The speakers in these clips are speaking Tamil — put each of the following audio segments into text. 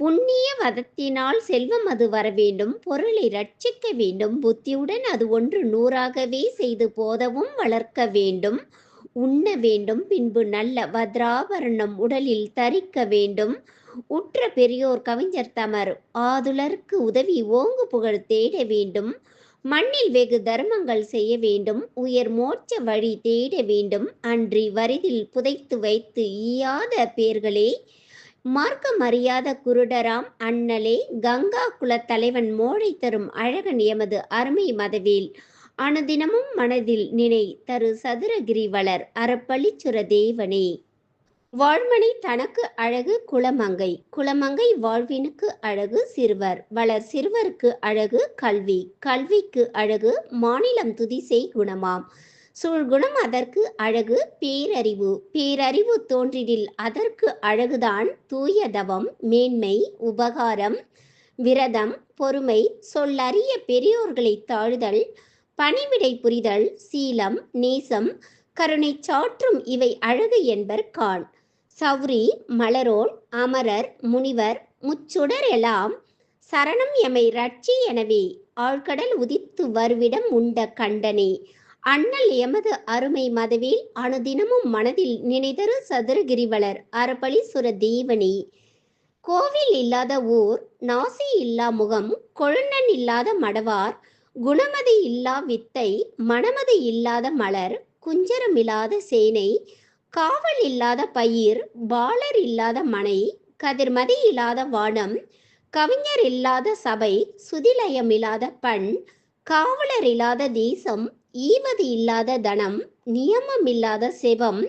புண்ணிய வதத்தினால் செல்வம் அது வர வேண்டும் பொருளை ரட்சிக்க வேண்டும் புத்தியுடன் அது ஒன்று நூறாகவே செய்து போதவும் வளர்க்க வேண்டும் உண்ண வேண்டும் பின்பு நல்ல வத்ராபரணம் உடலில் தரிக்க வேண்டும். உற்ற பெரியோர் கவிஞர் தமர் ஆதுலருக்கு உதவி ஓங்கு புகழ் தேட வேண்டும் மண்ணில் வெகு தர்மங்கள் செய்ய வேண்டும் உயர் மோட்ச வழி தேட வேண்டும் அன்றி வரிதில் புதைத்து வைத்து ஈயாத பேர்களே மார்க்கம் அறியாத குருடராம் அண்ணலே கங்கா குலத் தலைவன் மோழை தரும் அழகன் எமது அருமை மதவேல். அனுதினமும் மனதில் நினை தரு சதுரகிரி வளர் அறப்பளிச்சுர தேவனே. வாழ்மனை தனக்கு அழகு குளமங்கை குளமங்கை வாழ்வினுக்கு அழகு சிறுவர் வளர் சிறுவருக்கு அழகு கல்வி கல்விக்கு அழகு மாநிலம் துதிசை குணமாம். சூழ்குணம் அதற்கு அழகு பேரறிவு. பேரறிவு தோன்றிடில் அதற்கு அழகுதான் தூயதவம் மேன்மை உபகாரம் விரதம் பொறுமை சொல்லறிய பெரியோர்களை தாழுதல் பணிவிடை புரிதல் சீலம் நேசம் கருணை சாற்றும் இவை அழகு என்பர் கான் சௌரி மலரோன் அமரர் முனிவர் முச்சுடர் எல்லாம் சரணம் எமை ரட்சி எனவே. ஆழ்கடல் உதித்து வருவிடம் உண்ட கண்டனே. அண்ணல் எமது அருமை மதவில் அனுதினமும் மனதில் நினைதரு சதுரகிரிவலர் அறப்பளிசுர தேவனே. கோவில் இல்லாத ஊர் நாசி இல்லா முகம் கொழுநன் இல்லாத மடவார் குணமதி இல்லா வித்தை மணமதி இல்லாத மலர் குஞ்சரமில்லாத சேனை காவல் இல்லாத பயிர் பாலர் இல்லாத மனை கதிர்மதி இல்லாத வானம் கவிஞர் இல்லாத சபை சுதிலயம் இல்லாத பண் காவலர் இல்லாத தேசம் ஈவது இல்லாத தனம் நியமம் இல்லாத செவம்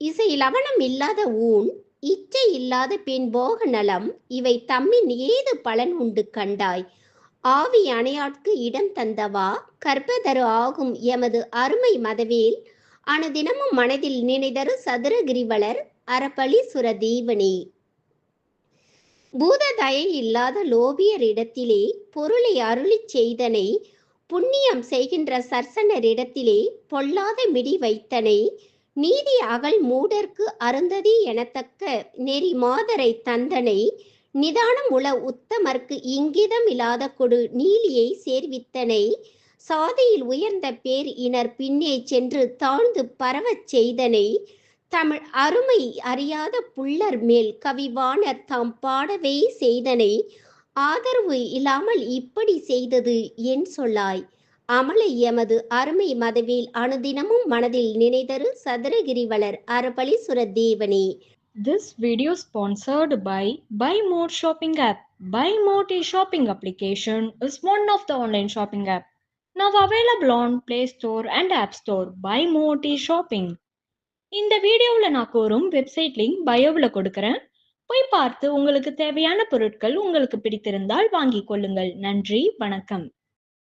இசை லவணம் இல்லாத ஊன் இச்சை இல்லாத பின்போக நலம் இவை தம்மின் ஏது பலன் உண்டு கண்டாய்? ஆவி அணையாட்கு இடம் தந்தவா? கற்பதரு ஆகும் எமது அருமை மதவேல் அனுதினமும் மனதில் நினைதரு சதுரகிரிவலர் அறப்பளி சுரதீவனே. பூததய இல்லாத லோபியர் இடத்திலே பொருளை அருளிச் செய்தனை புண்ணியம் செய்கின்ற சர்சனரிடத்திலே பொல்லாத மிடி வைத்தனை நீதி அகல் மூடர்க்கு அருந்ததி எனத்தக்க நெறி மாதரை தந்தனை நிதானம் உள உத்தமர்க்கு இங்கிதம் இல்லாத கொடு நீலியை சேர்வித்தனை சாதியில் உயர்ந்த பேர் இனர் பின்னே சென்று தாழ்ந்து பரவச் செய்தனை தமிழ் அருமை அறியாத புல்லர் மேல் கவிவாணர் தாம் பாடவே செய்தனை ஆதரவு இல்லாமல் இப்படி செய்தது என் சொல்லாய் அமலை எமது அருமை மதவில் அனுதினமும் மனதில் நினைதரு சதுரகிரிவளர் அறபளிசுர தேவனே This video sponsored by Buy More Shopping app. Buy More a shopping application is one of the online shopping app. Now available on Play Store and App Store. Buy More a shopping. இந்த வீடியோவில் நான் கூறும் வெப்சைட் லிங்க் பயோவில் கொடுக்குறேன் போய் பார்த்து உங்களுக்கு தேவையான பொருட்கள் உங்களுக்கு பிடித்திருந்தால் வாங்கிக் கொள்ளுங்கள். நன்றி வணக்கம்.